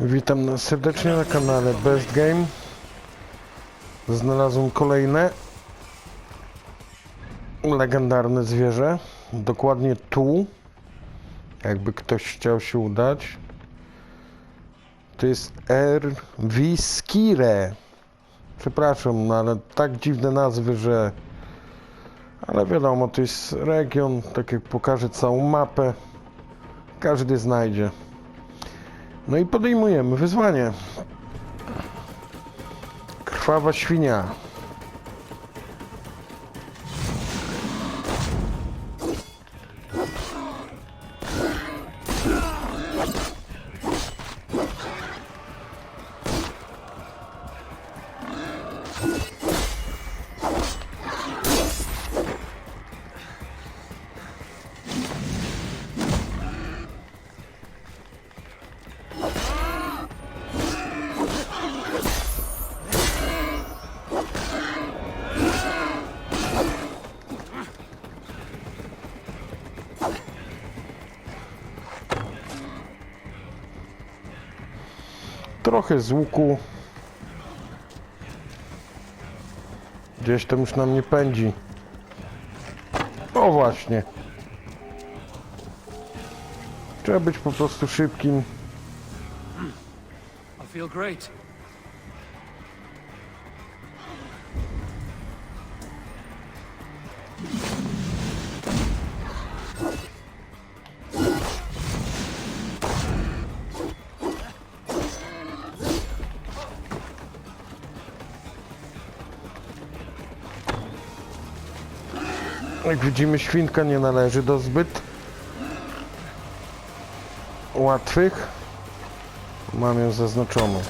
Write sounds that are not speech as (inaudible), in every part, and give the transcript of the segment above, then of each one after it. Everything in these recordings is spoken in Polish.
Witam nas serdecznie na kanale Best Game. Znalazłem kolejne legendarne zwierzę. Dokładnie tu. Jakby ktoś chciał się udać. To jest R.V. Skire. Przepraszam, no ale tak dziwne nazwy, że... Ale wiadomo, to jest region, tak jak pokażę całą mapę. Każdy znajdzie. No i podejmujemy wyzwanie. Krwawa świnia. Trochę z łuku. Gdzieś tam już nam nie pędzi. O właśnie. Trzeba być po prostu szybkim. I feel great. Jak widzimy, świnka nie należy do zbyt łatwych. Mam ją zaznaczoną.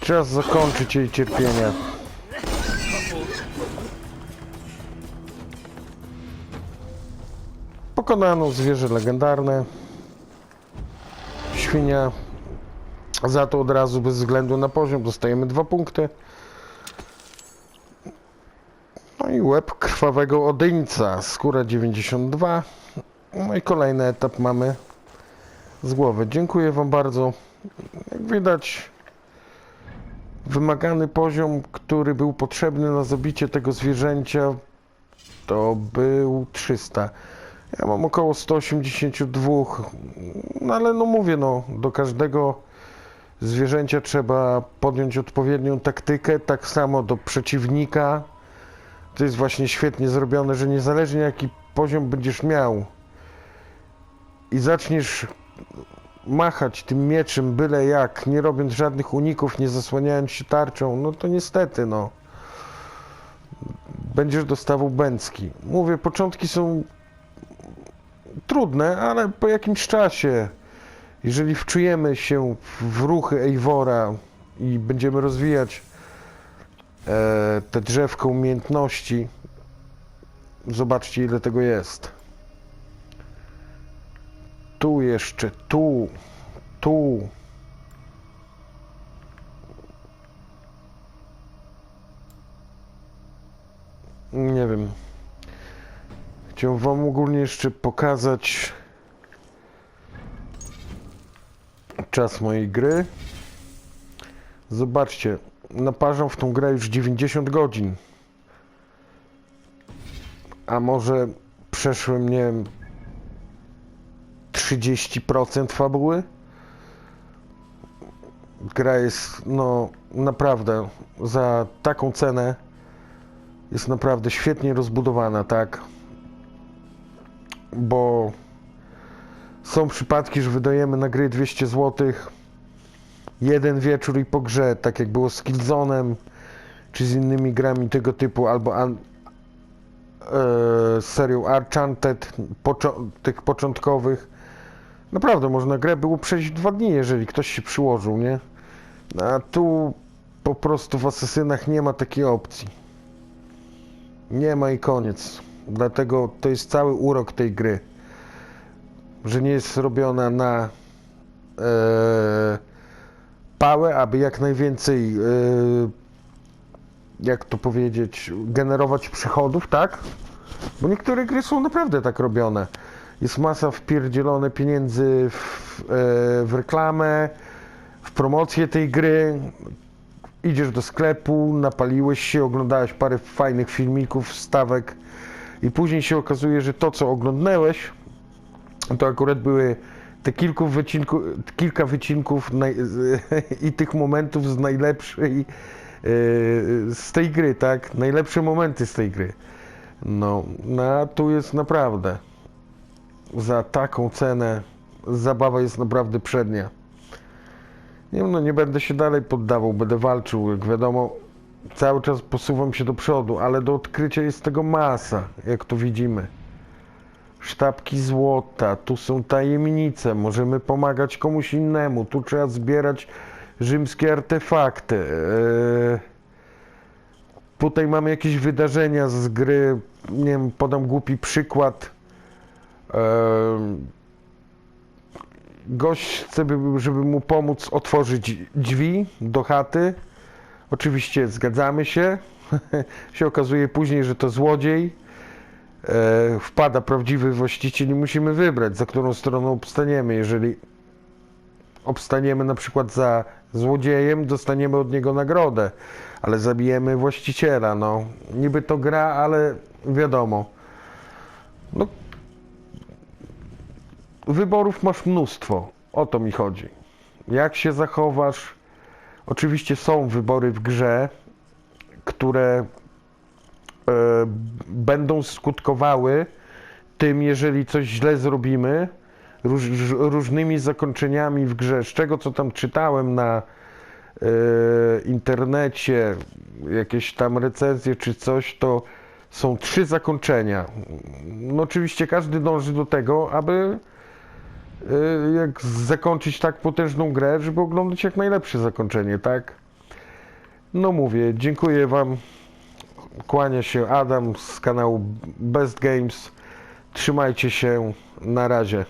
Czas zakończyć jej cierpienie. Pokonano zwierzę legendarne. Świnia. Za to od razu bez względu na poziom dostajemy dwa punkty. No i łeb krwawego odyńca. Skóra 92. No i kolejny etap mamy z głowy. Dziękuję Wam bardzo. Jak widać, wymagany poziom, który był potrzebny na zabicie tego zwierzęcia, to był 300. Ja mam około 182, no ale no mówię, no do każdego zwierzęcia trzeba podjąć odpowiednią taktykę, tak samo do przeciwnika. To jest właśnie świetnie zrobione, że niezależnie jaki poziom będziesz miał i zaczniesz machać tym mieczem byle jak, nie robiąc żadnych uników, nie zasłaniając się tarczą, no to niestety, no będziesz dostawał bęcki. Mówię, początki są trudne, ale po jakimś czasie, jeżeli wczujemy się w ruchy Eivora i będziemy rozwijać e, te drzewko umiejętności, zobaczcie ile tego jest. Tu jeszcze, tu, tu. Nie wiem. Chciałem wam ogólnie jeszcze pokazać czas mojej gry. Zobaczcie, naparzam w tą grę już 90 godzin. A może przeszłem, nie wiem, 30% fabuły? Gra jest, no, naprawdę, za taką cenę jest naprawdę świetnie rozbudowana, tak? Bo są przypadki, że wydajemy na gry 200 zł jeden wieczór i po grze, tak jak było z Killzone'em czy z innymi grami tego typu, albo an, e, serią Archanted, poczo- tych początkowych. Naprawdę, można grę było przejść dwa dni, jeżeli ktoś się przyłożył, nie? A tu po prostu w Asesynach nie ma takiej opcji. Nie ma i koniec. Dlatego to jest cały urok tej gry. Że nie jest robiona na e, pałę, aby jak najwięcej, yy, jak to powiedzieć, generować przychodów, tak? Bo niektóre gry są naprawdę tak robione. Jest masa wpierdzielone pieniędzy w, e, w reklamę, w promocję tej gry. Idziesz do sklepu, napaliłeś się, oglądałeś parę fajnych filmików, stawek i później się okazuje, że to, co oglądnęłeś, to akurat były te kilku wycinku, kilka wycinków naj, z, (laughs) i tych momentów z najlepszej e, z tej gry, tak? Najlepsze momenty z tej gry. No, no tu jest naprawdę za taką cenę zabawa jest naprawdę przednia. Nie no nie będę się dalej poddawał, będę walczył, jak wiadomo, cały czas posuwam się do przodu, ale do odkrycia jest tego masa, jak tu widzimy. Sztabki złota, tu są tajemnice, możemy pomagać komuś innemu, tu trzeba zbierać rzymskie artefakty. Eee, Tutaj mamy jakieś wydarzenia z gry, nie wiem, podam głupi przykład. Em, Gość chce, by- żeby mu pomóc otworzyć drzwi do chaty. Oczywiście zgadzamy się. (laughs) się okazuje później, że to złodziej. E, Wpada prawdziwy właściciel i musimy wybrać, za którą stroną obstaniemy. Jeżeli obstaniemy na przykład za złodziejem, dostaniemy od niego nagrodę, ale zabijemy właściciela. No, niby to gra, ale wiadomo. No, wyborów masz mnóstwo. O to mi chodzi. Jak się zachowasz? Oczywiście są wybory w grze, które e, będą skutkowały tym, jeżeli coś źle zrobimy, róż, różnymi zakończeniami w grze. Z czego co tam czytałem na e, internecie, jakieś tam recenzje czy coś, to są trzy zakończenia. No oczywiście każdy dąży do tego, aby jak zakończyć tak potężną grę, żeby oglądać jak najlepsze zakończenie, tak? No mówię, dziękuję Wam. Kłania się Adam z kanału Best Games. Trzymajcie się. Na razie.